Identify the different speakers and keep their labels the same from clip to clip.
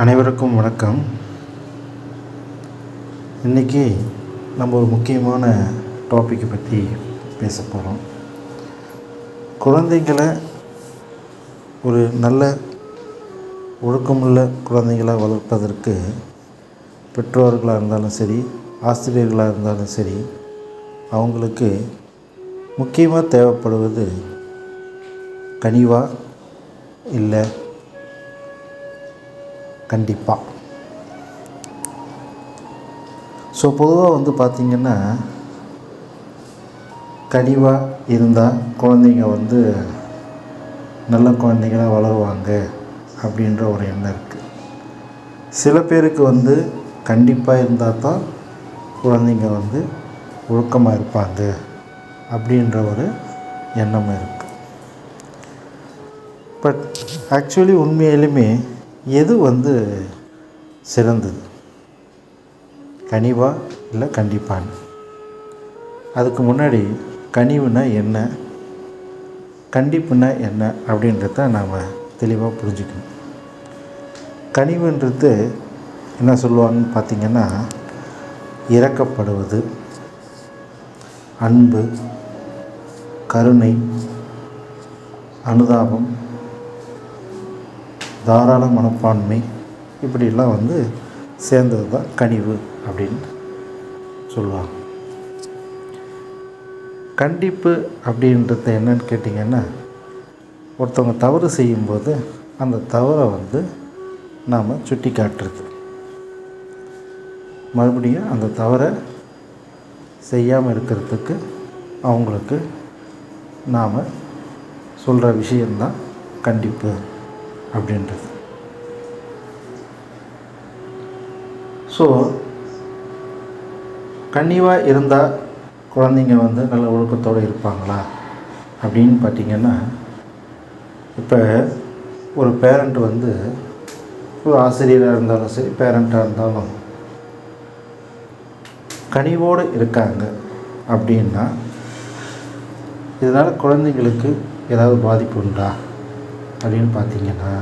Speaker 1: அனைவருக்கும் வணக்கம். இன்றைக்கி நம்ம ஒரு முக்கியமான டாப்பிக்கை பற்றி பேச போகிறோம் குழந்தைங்களை ஒரு நல்ல ஒழுக்கமுள்ள குழந்தைங்களை வளர்ப்பதற்கு பெற்றோர்களாக இருந்தாலும் சரி ஆசிரியர்களாக இருந்தாலும் சரி அவங்களுக்கு முக்கியமாக தேவைப்படுவது கனிவா இல்லை கண்டிப்பாக ஸோ பொதுவாக வந்து பார்த்திங்கன்னா கனிவாக இருந்தால் குழந்தைங்க வந்து நல்ல குழந்தைங்களாக வளருவாங்க அப்படின்ற ஒரு எண்ணம் இருக்குது சில பேருக்கு வந்து கண்டிப்பாக இருந்தால் தான் குழந்தைங்க வந்து ஒழுக்கமாக இருப்பாங்க அப்படின்ற ஒரு எண்ணம் இருக்குது பட் ஆக்சுவலி உண்மையிலுமே எது வந்து சிறந்தது? கனிவா இல்லை கண்டிப்பான்னு அதுக்கு முன்னாடி கனிவுனா என்ன? கண்டிப்புனா என்ன? அப்படின்றத நாம் தெளிவாக புரிஞ்சுக்கணும். கனிவுன்றது என்ன சொல்லுவாங்கன்னு பார்த்திங்கன்னா இறக்கப்படுவது அன்பு கருணை அனுதாபம் தாராள மனப்பான்மை இப்படிலாம் வந்து சேர்ந்தது தான் கனிவு அப்படின்னு சொல்லுவாங்க. கண்டிப்பு அப்படின்றது என்னன்னு கேட்டிங்கன்னா ஒருத்தவங்க தவறு செய்யும்போது அந்த தவறை வந்து நாம் சுட்டி காட்டுறது மறுபடியும் அந்த தவறை செய்யாமல் இருக்கிறதுக்கு அவங்களுக்கு நாம் சொல்கிற விஷயந்தான் கண்டிப்பு. அப்படின்றது. ஸோ கன்னிவாக இருந்தால் குழந்தைங்க வந்து நல்ல ஒழுக்கத்தோடு இருப்பாங்களா? அப்படின்னு பார்த்திங்கன்னா இப்போ ஒரு பேரண்ட் வந்து ஒரு ஆசிரியராக இருந்தாலும் சரி பேரண்ட்டாக இருந்தாலும் கனிவோடு இருக்காங்க அப்படின்னா இதனால் குழந்தைங்களுக்கு ஏதாவது பாதிப்பு உண்டா? அப்படின்னு பார்த்தீங்கன்னா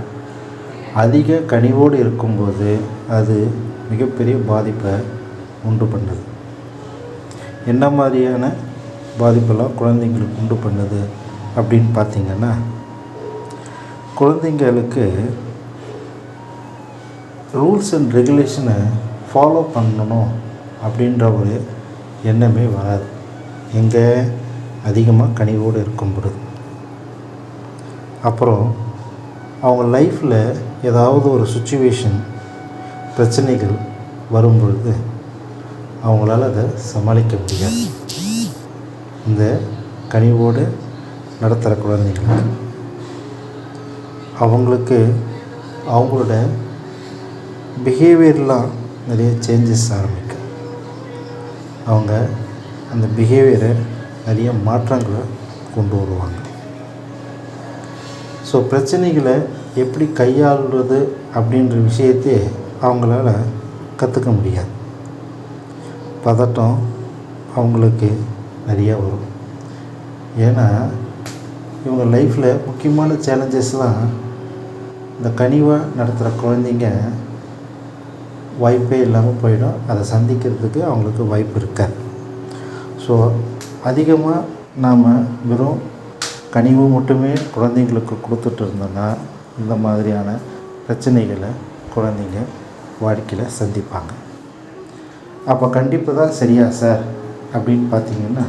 Speaker 1: அதிக கனிவோடு இருக்கும்போது அது மிகப்பெரிய பாதிப்பை உண்டு பண்ணுது. என்ன மாதிரியான பாதிப்பெல்லாம் குழந்தைங்களுக்கு உண்டு பண்ணுது அப்படின்னு பார்த்தீங்கன்னா குழந்தைங்களுக்கு ரூல்ஸ் அண்ட் ரெகுலேஷனை ஃபாலோ பண்ணணும் அப்படின்ற ஒரு எண்ணமே வராது. எங்கே அதிகமாக கனிவோடு இருக்கும் பொழுது. அப்புறம் அவங்க லைஃப்பில் ஏதாவது ஒரு சுச்சுவேஷன் பிரச்சனைகள் வரும் பொழுது அவங்களால அதை சமாளிக்க முடியாது. இந்த கனிவோடு நடத்துகிற குழந்தைங்களுக்கு அவங்களுக்கு அவங்களோட பிஹேவியர்லாம் நிறைய சேஞ்சஸ் ஆரம்பிக்கும் அவங்க அந்த பிஹேவியரை நிறைய மாற்றங்களை கொண்டு வருவாங்க. ஸோ பிரச்சனைகளை எப்படி கையாளுறது அப்படின்ற விஷயத்தையே அவங்களால கற்றுக்க முடியாது. பதட்டம் அவங்களுக்கு நிறையா வரும். ஏன்னா இவங்க லைஃப்பில் முக்கியமான சேலஞ்சஸ்லாம் இந்த கனிவாக நடத்துகிற குழந்தைங்க வாய்ப்பே இல்லாமல் போயிடும். அதை சந்திக்கிறதுக்கு அவங்களுக்கு வாய்ப்பு இருக்காது. ஸோ அதிகமாக நாம் வெறும் கனிவு மட்டுமே குழந்தைங்களுக்கு கொடுத்துட்டு இருந்தோன்னா இந்த மாதிரியான பிரச்சனைகளை குழந்தைங்க வாழ்க்கையில் சந்திப்பாங்க. அப்போ கண்டிப்பு தான் சரியா சார்? அப்படின்னு பார்த்தீங்கன்னா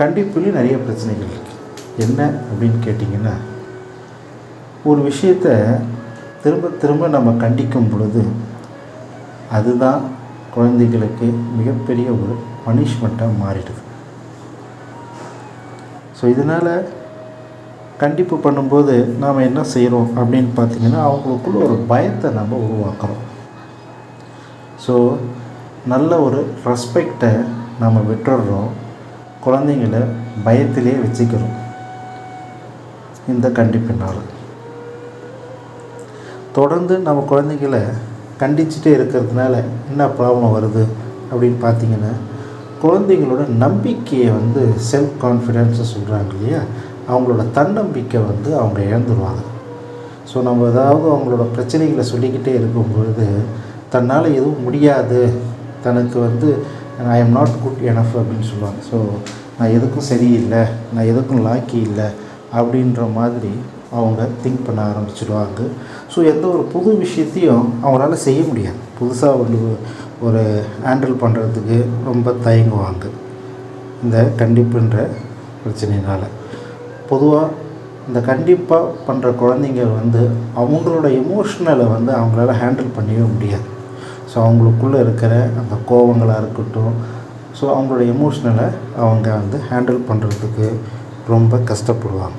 Speaker 1: கண்டிப்புலேயும் நிறைய பிரச்சனைகள் இருக்குது என்ன அப்படின்னு கேட்டிங்கன்னா ஒரு விஷயத்தை திரும்ப திரும்ப நம்ம கண்டிக்கும் பொழுது அதுதான் குழந்தைகளுக்கு மிகப்பெரிய ஒரு பனிஷ்மெண்ட்டாக மாறிடுது. ஸோ இதனால் கண்டிப்பு பண்ணும்போது நாம் என்ன செய்கிறோம் அப்படின்னு பார்த்திங்கன்னா அவங்களுக்குள்ள ஒரு பயத்தை நம்ம உருவாக்குறோம். ஸோ நல்ல ஒரு ரெஸ்பெக்டை நம்ம விட்டுடுறோம் குழந்தைங்கள பயத்திலே வச்சுக்கிறோம். இந்த கண்டிப்பினால் தொடர்ந்து நம்ம குழந்தைங்கள கண்டிச்சுட்டே இருக்கிறதுனால என்ன ப்ராப்ளம் வருது அப்படின்னு பார்த்தீங்கன்னா குழந்தைங்களோட நம்பிக்கையை வந்து செல்ஃப் கான்ஃபிடென்ஸை சொல்கிறாங்க இல்லையா? அவங்களோட தன்னம்பிக்கை வந்து அவங்க இழந்துருவாங்க. ஸோ நம்ம ஏதாவது அவங்களோட பிரச்சனைகளை சொல்லிக்கிட்டே இருக்கும்பொழுது தன்னால் எதுவும் முடியாது. தனக்கு வந்து I am not good enough அப்படின்னு சொல்லுவாங்க. ஸோ நான் எதுக்கும் சரியில்லை நான் எதுக்கும் லாக்கி இல்லை அப்படின்ற மாதிரி அவங்க திங்க் பண்ண ஆரம்பிச்சிடுவாங்க ஸோ எந்த ஒரு புது விஷயத்தையும் அவங்களால செய்ய முடியாது. புதுசாக வந்து ஒரு ஹேண்டில் பண்ணுறதுக்கு ரொம்ப தயங்குவாங்க. இந்த கண்டிப்புன்ற பிரச்சனையினால். பொதுவாக இந்த கண்டிப்பாக பண்ணுற குழந்தைங்க வந்து அவங்களோட எமோஷ்னலை வந்து அவங்களால ஹேண்டில் பண்ணவே முடியாது. ஸோ அவங்களுக்குள்ளே இருக்கிற அந்த கோபங்களாக இருக்கட்டும் ஸோ அவங்களோட எமோஷ்னலை அவங்க வந்து ஹேண்டில் பண்ணுறதுக்கு ரொம்ப கஷ்டப்படுவாங்க.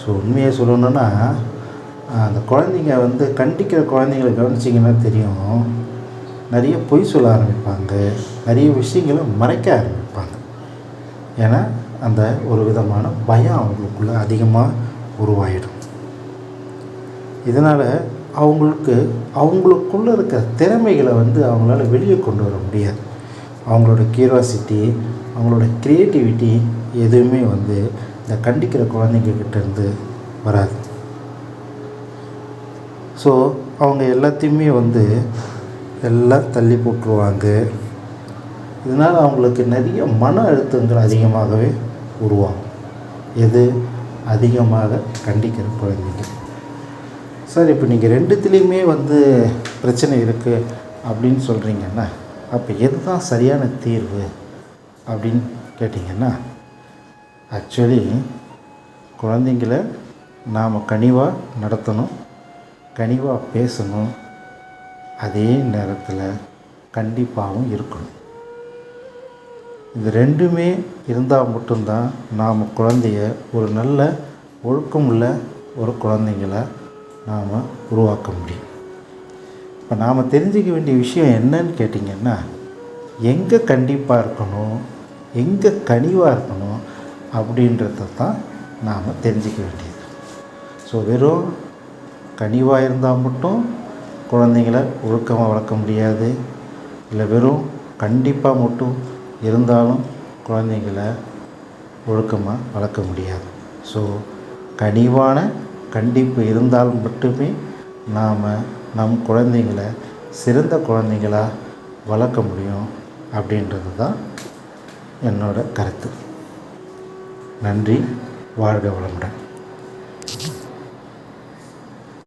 Speaker 1: ஸோ உண்மையை சொல்லணுன்னா அந்த குழந்தைங்க வந்து கண்டிக்கிற குழந்தைங்களை கவனிச்சிங்கன்னா தெரியும் நிறைய பொய் சொல்ல ஆரம்பிப்பாங்க நிறைய விஷயங்களை மறைக்க ஆரம்பிப்பாங்க. ஏன்னா அந்த ஒரு விதமான பயம் அவங்களுக்குள்ளே அதிகமாக உருவாயிடும். இதனால் அவங்களுக்கு அவங்களுக்குள்ளே இருக்கிற திறமைகளை வந்து அவங்களால வெளியே கொண்டு வர முடியாது. அவங்களோட கியூரியாசிட்டி அவங்களோட க்ரியேட்டிவிட்டி எதுவுமே வந்து இந்த கண்டிக்கிற குழந்தைங்க கிட்டேருந்து வராது. ஸோ அவங்க எல்லாத்தையுமே வந்து எல்லாம் தள்ளி போட்டுருவாங்க. இதனால் அவங்களுக்கு நிறைய மன அழுத்தங்கள் அதிகமாகவே உருவாகும். எது அதிகமாக கண்டிக்கிற குழந்தைகள் சார் இப்போ நீங்கள் ரெண்டுத்துலேயுமே வந்து பிரச்சனை இருக்குது அப்படின்னு சொல்கிறீங்கன்னா அப்போ எது தான் சரியான தீர்வு அப்படின்னு கேட்டிங்கன்னா ஆக்சுவலி குழந்தைங்கள நாம் கனிவாக நடத்தணும் கனிவாக பேசணும் அதே நேரத்தில் கண்டிப்பாகவும் இருக்கணும். இது ரெண்டுமே இருந்தால் மட்டும்தான் நாம் குழந்தைய ஒரு நல்ல ஒழுக்கமுள்ள ஒரு குழந்தைங்கள நாம் உருவாக்க முடியும். இப்போ நாம் தெரிஞ்சிக்க வேண்டிய விஷயம் என்னன்னு கேட்டிங்கன்னா எங்கே கண்டிப்பாக இருக்கணும் எங்கே கனிவாக இருக்கணும் அப்படின்றத தான் நாம் தெரிஞ்சிக்க வேண்டியது. ஸோ வெறும் கனிவாக இருந்தால் மட்டும் குழந்தைங்கள ஒழுக்கமாக வளர்க்க முடியாது. இல்லை வெறும் கண்டிப்பாக மட்டும் இருந்தாலும் குழந்தைங்கள ஒழுக்கமாக வளர்க்க முடியாது. ஸோ கனிவான கண்டிப்பு இருந்தால் மட்டுமே நாம் நம் குழந்தைங்கள சிறந்த குழந்தைங்களாக வளர்க்க முடியும் அப்படின்றது தான் என்னோட கருத்து. நன்றி. வாழ்க வளமுடன்.